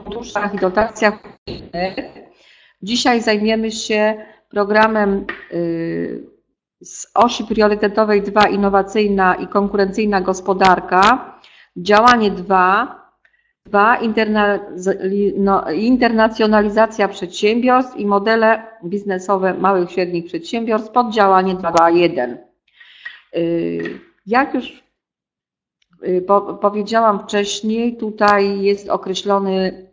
funduszach i dotacjach unijnych. Dzisiaj zajmiemy się programem y, z osi priorytetowej 2 innowacyjna i konkurencyjna gospodarka. Działanie 2 Dwa, no, internacjonalizacja przedsiębiorstw i modele biznesowe małych i średnich przedsiębiorstw, poddziałanie 2.1. Y, jak już y, powiedziałam wcześniej, tutaj jest określony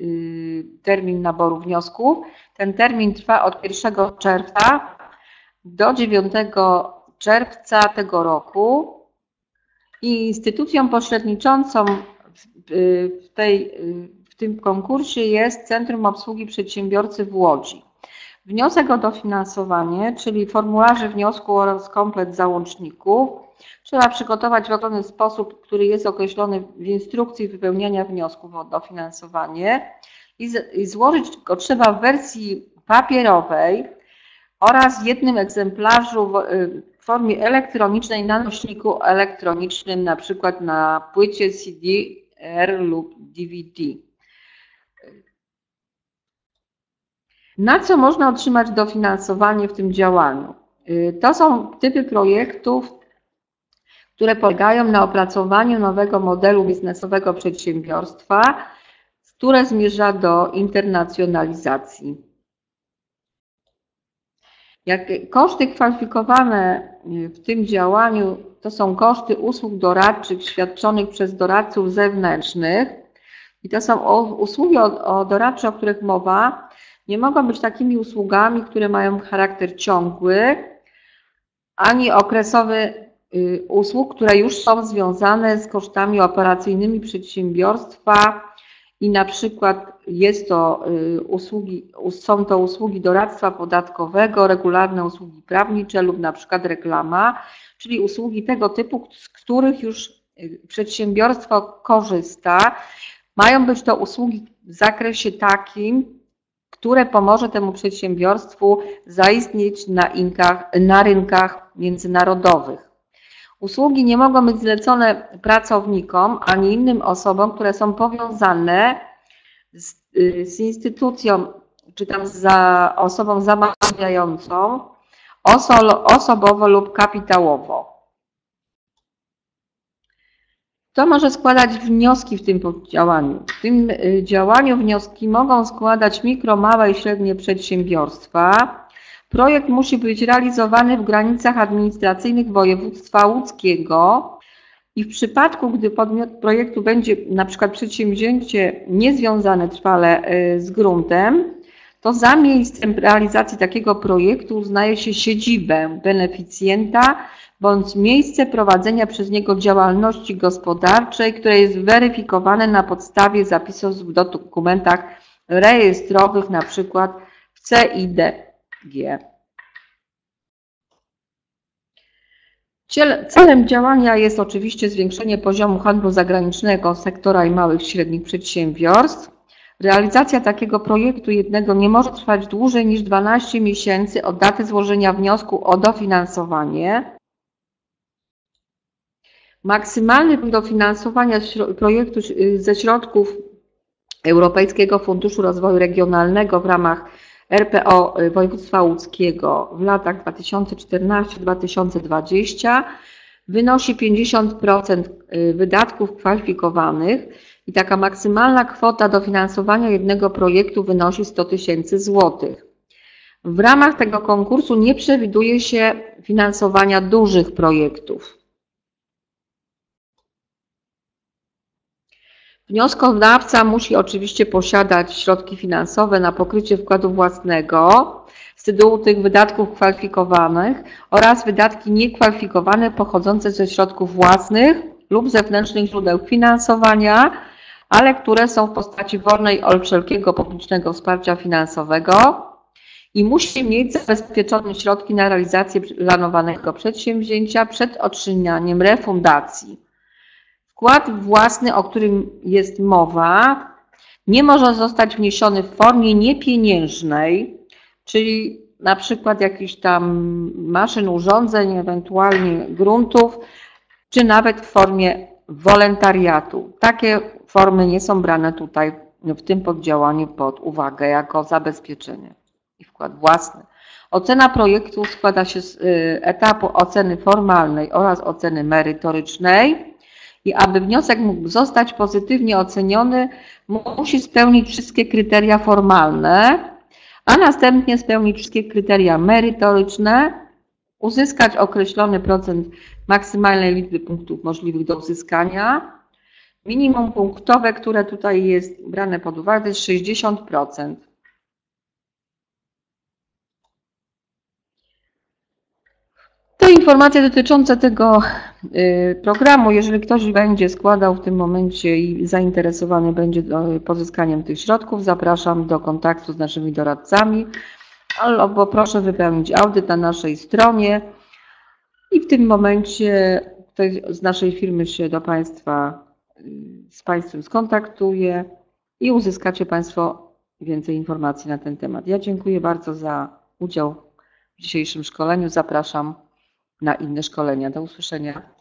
y, termin naboru wniosków. Ten termin trwa od 1 czerwca do 9 czerwca tego roku. I instytucją pośredniczącą w, tej, w tym konkursie jest Centrum Obsługi Przedsiębiorcy w Łodzi. Wniosek o dofinansowanie, czyli formularze wniosku oraz komplet załączników, trzeba przygotować w określony sposób, który jest określony w instrukcji wypełniania wniosków o dofinansowanie i, z, i złożyć go trzeba w wersji papierowej oraz jednym egzemplarzu w, w formie elektronicznej na nośniku elektronicznym, na przykład na płycie CD R lub DVD. Na co można otrzymać dofinansowanie w tym działaniu? Y, to są typy projektów, które polegają na opracowaniu nowego modelu biznesowego przedsiębiorstwa, które zmierza do internacjonalizacji. Jak koszty kwalifikowane y, w tym działaniu to są koszty usług doradczych świadczonych przez doradców zewnętrznych. I to są usługi doradcze, o których mowa, nie mogą być takimi usługami, które mają charakter ciągły, ani okresowy y, usług, które już są związane z kosztami operacyjnymi przedsiębiorstwa i na przykład jest to y, usługi, są to usługi doradztwa podatkowego, regularne usługi prawnicze lub na przykład reklama, czyli usługi tego typu, z których już y, przedsiębiorstwo korzysta. Mają być to usługi w zakresie takim, które pomoże temu przedsiębiorstwu zaistnieć na, inkach, na rynkach międzynarodowych. Usługi nie mogą być zlecone pracownikom ani innym osobom, które są powiązane z, y, z instytucją, czy tam za osobą zamawiającą, osobowo lub kapitałowo. Kto może składać wnioski w tym działaniu? W tym y, działaniu wnioski mogą składać mikro, małe i średnie przedsiębiorstwa. Projekt musi być realizowany w granicach administracyjnych województwa łódzkiego i w przypadku, gdy podmiot projektu będzie na przykład przedsięwzięcie niezwiązane trwale y, z gruntem, to za miejscem realizacji takiego projektu uznaje się siedzibę beneficjenta bądź miejsce prowadzenia przez niego działalności gospodarczej, które jest weryfikowane na podstawie zapisów w dokumentach rejestrowych, przykład w CIDG. Celem działania jest oczywiście zwiększenie poziomu handlu zagranicznego sektora i małych i średnich przedsiębiorstw. Realizacja takiego projektu jednego nie może trwać dłużej niż 12 miesięcy od daty złożenia wniosku o dofinansowanie. Maksymalny dofinansowania projektu ze środków Europejskiego Funduszu Rozwoju Regionalnego w ramach RPO województwa łódzkiego w latach 2014-2020 wynosi 50% wydatków kwalifikowanych i taka maksymalna kwota dofinansowania jednego projektu wynosi 100 tysięcy złotych. W ramach tego konkursu nie przewiduje się finansowania dużych projektów. Wnioskodawca musi oczywiście posiadać środki finansowe na pokrycie wkładu własnego z tytułu tych wydatków kwalifikowanych oraz wydatki niekwalifikowane pochodzące ze środków własnych lub zewnętrznych źródeł finansowania ale które są w postaci wolnej od wszelkiego publicznego wsparcia finansowego i musi mieć zabezpieczone środki na realizację planowanego przedsięwzięcia przed otrzymaniem refundacji. Wkład własny, o którym jest mowa, nie może zostać wniesiony w formie niepieniężnej, czyli na przykład jakichś tam maszyn, urządzeń, ewentualnie gruntów, czy nawet w formie wolontariatu. Takie formy nie są brane tutaj w tym poddziałaniu pod uwagę jako zabezpieczenie i wkład własny. Ocena projektu składa się z y, etapu oceny formalnej oraz oceny merytorycznej i aby wniosek mógł zostać pozytywnie oceniony, musi spełnić wszystkie kryteria formalne, a następnie spełnić wszystkie kryteria merytoryczne, uzyskać określony procent maksymalnej liczby punktów możliwych do uzyskania. Minimum punktowe, które tutaj jest brane pod uwagę, to jest 60%. To informacje dotyczące tego y, programu. Jeżeli ktoś będzie składał w tym momencie i zainteresowany będzie do- pozyskaniem tych środków, zapraszam do kontaktu z naszymi doradcami albo proszę wypełnić audyt na naszej stronie i w tym momencie ktoś z naszej firmy się do Państwa, y, z Państwem skontaktuje i uzyskacie Państwo więcej informacji na ten temat. Ja dziękuję bardzo za udział w dzisiejszym szkoleniu. Zapraszam na inne szkolenia. Do usłyszenia.